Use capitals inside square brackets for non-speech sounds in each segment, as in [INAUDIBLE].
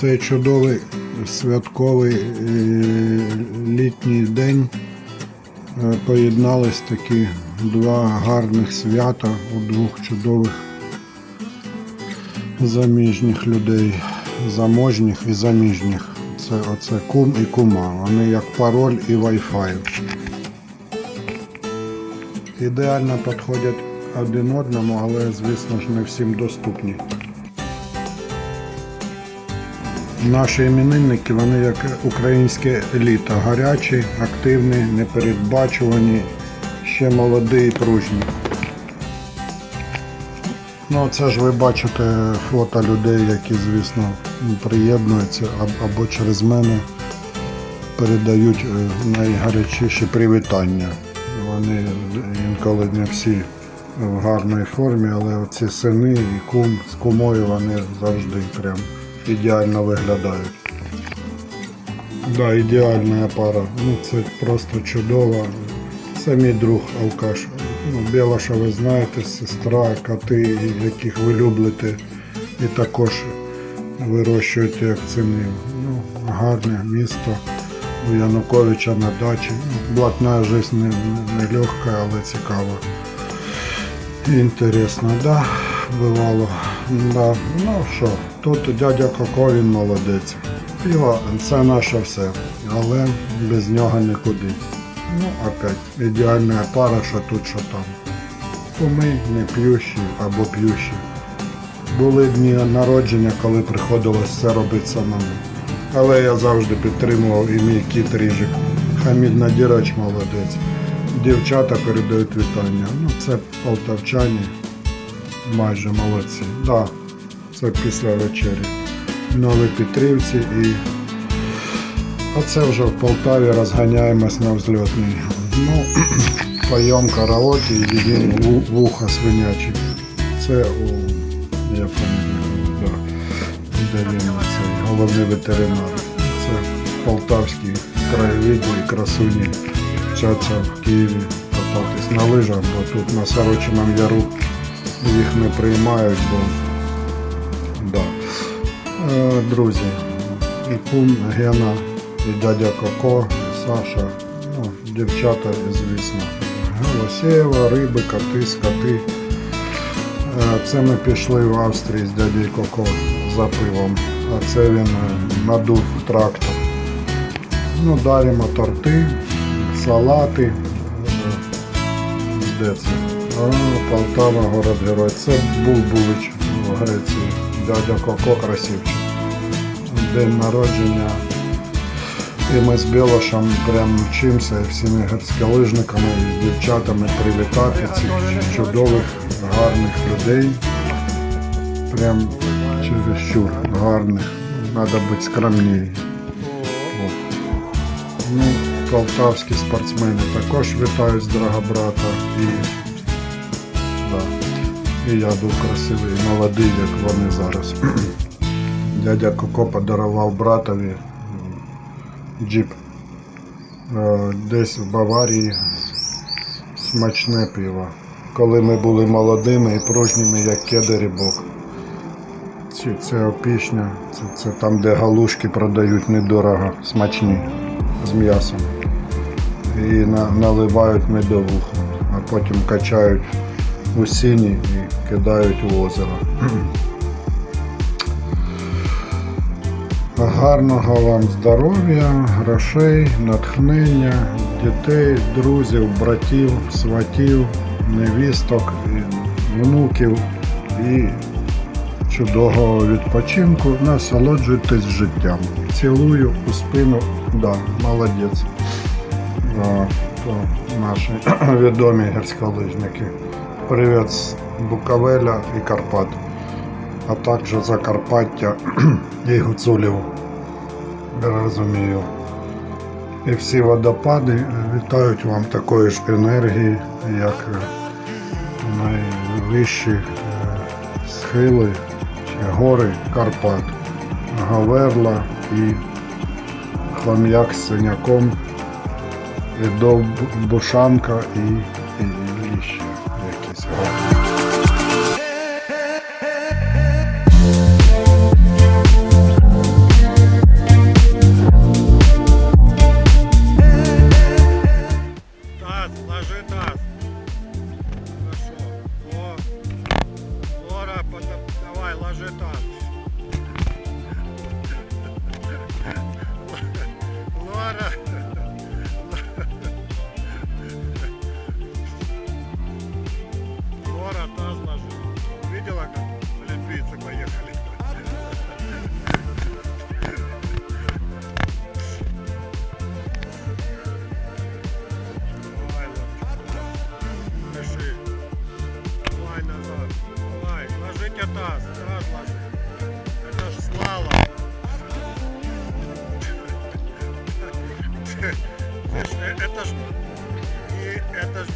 цей чудовий святковий е, літній день е, поєднались такі два гарних свята у двох чудових заміжніх людей. Заможніх і заміжніх. Це оце кум і кума. Вони як пароль і Wi-Fi. Ідеально підходять один одному, але звісно ж не всім доступні. Наші іменинники, вони як українське еліта, гарячі, активні, непередбачувані, ще молоді і пружні. Ну, це ж ви бачите фото людей, які, звісно, приєднуються або через мене передають е, найгарячіші привітання. Вони інколи не всі в гарній формі, але оці сини і кум з кумою вони завжди прям ідеально виглядають. Да, ідеальна пара. Ну це просто чудово. Це мій друг Алкаш. Ну, Білаша, ви знаєте, сестра, коти, яких ви любите, і також вирощуєте як синів. Ну, гарне місто у Януковича на дачі. Блатна життя не, не легка, але цікава. Інтересно, да, бувало. Да. Ну що, тут дядя Коко, він молодець. Пиво це наше все, але без нього нікуди. Ну, опять, ідеальна пара, що тут, що там. Куми не п'ющі або п'ющі. Були дні народження, коли приходилось все робити самому. Але я завжди підтримував і мій кіт Ріжик. Хамід Надірач молодець. Дівчата передають вітання. Ну, це полтавчані, майже молодці. Да, це після вечері. Нові Петрівці і Оце вже в Полтаві розганяємось на взльотний. Ну, [CLEARS THROAT] поєм караоке і їдім ву- вуха свинячі. Це у я пам'ятаю, де цей головний ветеринар. Це полтавські краєвиди і красуні вчаться в Києві кататись на лижах, бо тут на Сорочиному яру їх не приймають, бо да. Е, друзі, і кум Гена, і дядя Коко, і Саша, ну, дівчата, звісно. Голосєва, риби, коти, скоти. Е, Це ми пішли в Австрії з дядею Коко за пивом, а це він е, надув трактор. Ну, даримо торти, салати. Е, Де це? А, Полтава, город герой. Це був Булич в Греції. Дядя Коко красивчик. День народження. І ми з Білошем прям вчимося всіми гірськолижниками і з дівчатами привітати цих чудових, гарних людей. Прям чересчур гарних. Треба бути скромніше. Ну, полтавські спортсмени також вітають з Драгобрата. І, да. І я був красивий, і молодий, як вони зараз. [CLEARS THROAT] Дядя Коко подарував братові джип. Е, Десь в Баварії смачне пиво. Коли ми були молодими і пружніми, як кедері бок. Це, це опішня, це, це там, де галушки продають недорого, смачні, з м'ясом. І на, наливають медовуху, а потім качають у сіні і кидають у озеро. [CLEARS THROAT] Гарного вам здоров'я, грошей, натхнення, дітей, друзів, братів, сватів, невісток, внуків і чудового відпочинку. Насолоджуйтесь життям. Цілую у спину, да, молодець. То наші [CLEARS THROAT] відомі гірськолижники. Привіт з Буковеля і Карпат а також Закарпаття і Гуцулів. Розумію. І всі водопади вітають вам такої ж енергії, як найвищі е, схили гори Карпат, Гаверла і хлам'як з синяком, і Довбушанка і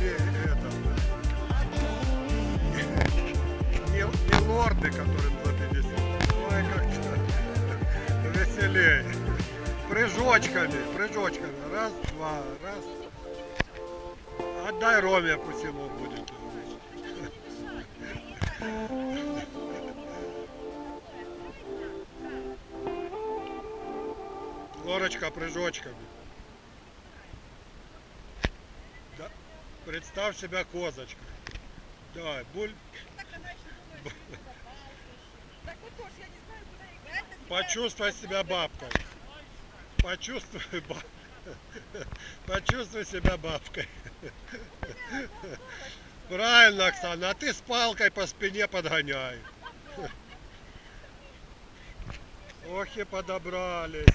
не, это не, не, лорды, которым за 50. Ой, как веселее. Прыжочками, прыжочками. Раз, два, раз. Отдай Роме, пусть ему будет. Лорочка прыжочками. Представь себя козочкой. Давай, буль. Так она еще думает, что попалась. Так вот тоже, я не знаю, куда играть. так Почувствуй себя бабкой. Почувствуй, ба... [LAUGHS] Почувствуй себя бабкой. Правильно, Оксана, а ты с палкой по спине подгоняй. Ох и подобрались.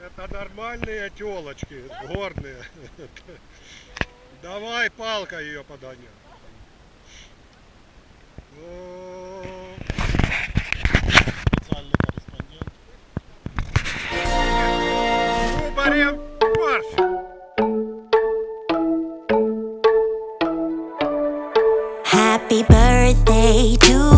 Это нормальные телочки, горные. Давай палкой ее. О, Специальный корреспондент. Кубарев марш! Happy birthday to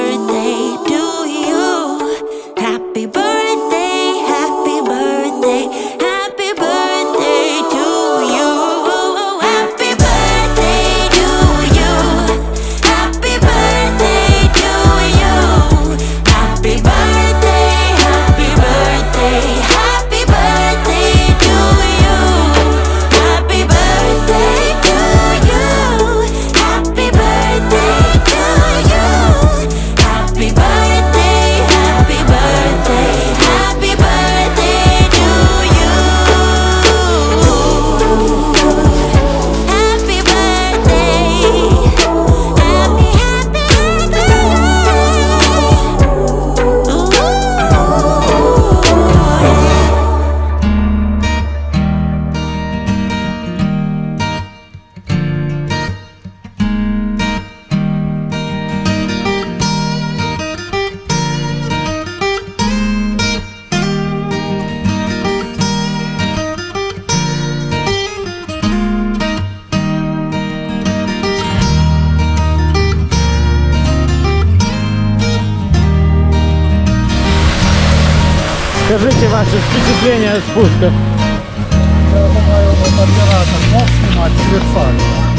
Скажите ваши впечатления от спуска. Я думаю, вот оператор мог снимать универсально.